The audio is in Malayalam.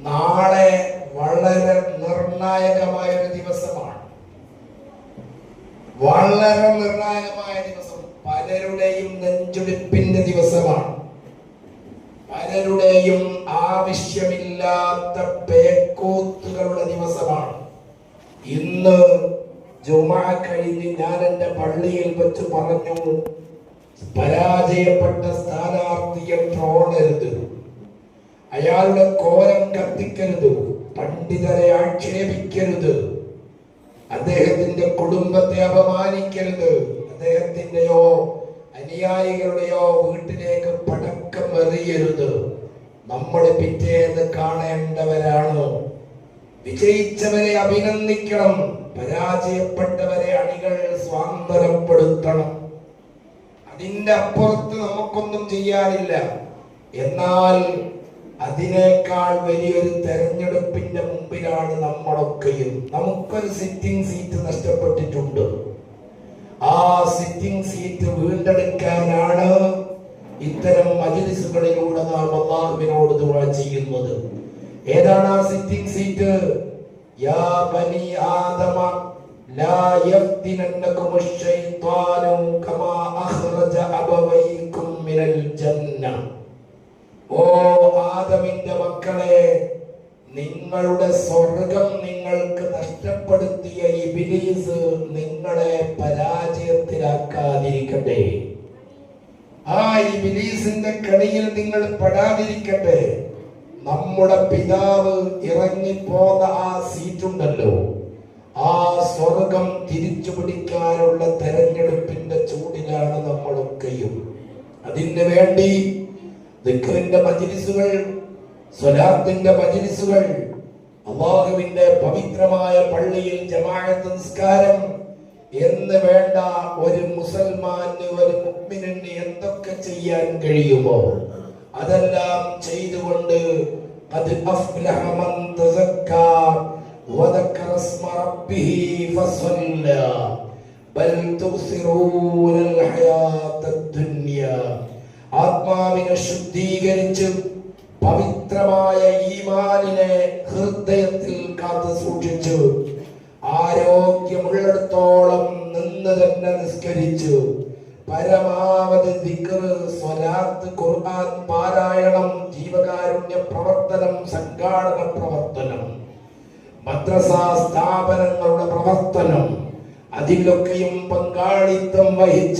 നാളെ വളരെ നിർണായകമായ ഒരു ദിവസമാണ്. വളരെ നിർണായകമായ ദിവസം പലരുടെയും നെഞ്ചുടിപ്പിന്റെ ദിവസമാണ്. പലരുടെയും ആവശ്യമില്ലാത്ത പേക്കോത്തുകളുടെ ദിവസമാണ്. ഇന്ന് ജുമാ കഴിഞ്ഞ് ഞാൻ എന്റെ പള്ളിയിൽ വെച്ച് പറഞ്ഞു പരാജയപ്പെട്ട സ്ഥാനാർത്ഥിയെ ട്രോളരുത് അയാളുടെ കോലം കത്തിക്കരുത് പണ്ഡിതരെ ആക്ഷേപിക്കരുത്. അദ്ദേഹത്തിന്റെ കുടുംബത്തെ അപമാനിക്കരുത്. അദ്ദേഹത്തിന്റെയോ അനുയായികളുടെയോ വീട്ടിലേക്ക് പടക്കം എറിയരുത്. നമ്മൾ പിറ്റേന്ന് കാണേണ്ടവരാണ്. വിജയിച്ചവരെ അഭിനന്ദിക്കണം. പരാജയപ്പെട്ടവരെ അണികൾ സ്വാന്തനപ്പെടുത്തണം അതിന്റെ അപ്പുറത്ത് നമുക്കൊന്നും ചെയ്യാനില്ല. എന്നാൽ അതിനേക്കാൾ വലിയൊരു തെരഞ്ഞെടുപ്പിന്റെ മുമ്പിലാണ് നമ്മളൊക്കെയും. നമുക്കൊരു സിറ്റിംഗ് സീറ്റ് നഷ്ടപ്പെട്ടിട്ടുണ്ട്. ആ സിറ്റിംഗ് സീറ്റ് വീണ്ടെടുക്കാനാണ് ഇത്തരം മജിലിസുകളിലൂടെ നാം അള്ളാഹുവിനോട് ദുവാ ചെയ്യുന്നത്. ഏതാണ് ആ സിറ്റിംഗ് സീറ്റ് യാ ബനി ആദമ ലാ യഫ്തിനന്നകും അശ്ശൈത്വാനു കമാ അഖ്റജ അബവൈകും മിനൽ ജന്ന. ഓ ആദമിന്റെ മക്കളെ നിങ്ങളുടെ സ്വർഗം നിങ്ങൾക്ക് നഷ്ടപ്പെടുത്തിയ ഇബിലീസ് നിങ്ങളെ പരാജയത്തിലാക്കാതിരിക്കട്ടെ. ആ ഇബിലീസിന്റെ കണിയിൽ നിങ്ങൾ പെടാതിരിക്കട്ടെ. നമ്മുടെ പിതാവ് ഇറങ്ങിപ്പോന്ന ആ സീറ്റുണ്ടല്ലോ. ആ സ്വർഗം തിരിച്ചു പിടിക്കാനുള്ള തെരഞ്ഞെടുപ്പിന്റെ ചൂടിലാണ് നമ്മളൊക്കെയും അതിന് വേണ്ടി ദിക്റിന്റെ മജിലിസുകൾ സ്വലാത്തിന്റെ മജിലിസുകൾ അള്ളാഹുവിന്റെ പവിത്രമായ പള്ളിയിൽ ജമാഅത്ത് നിസ്കാരം എന്ന് വേണ്ട ഒരു മുസൽമാന് ഒരു മുഅ്മിനിന് എന്തൊക്കെ ചെയ്യാൻ കഴിയുമോ അതെല്ലാം ചെയ്തുകൊണ്ട് അത് അഫ്ലഹ മൻ തസക്കാ وذكر اسم ربه فصلى بل تؤثرون الحياة الدنيا ആത്മാവിനെ ശുദ്ധീകരിച്ച് പവിത്രമായ ഈമാനിനെ ഹൃദയത്തിൽ കാത്തു സൂക്ഷിച്ചു. ആരോഗ്യമുള്ളിടത്തോളം നിന്ന് തന്നെ നിസ്കരിച്ചു. പരമാവധി സ്വലാത്ത് ഖുർആൻ പാരായണം ജീവകാരുണ്യ പ്രവർത്തനം സംഘാടക പ്രവർത്തനം മദ്രസ സ്ഥാപനങ്ങളുടെ പ്രവർത്തനം അതിലൊക്കെയും പങ്കാളിത്തം വഹിച്ച്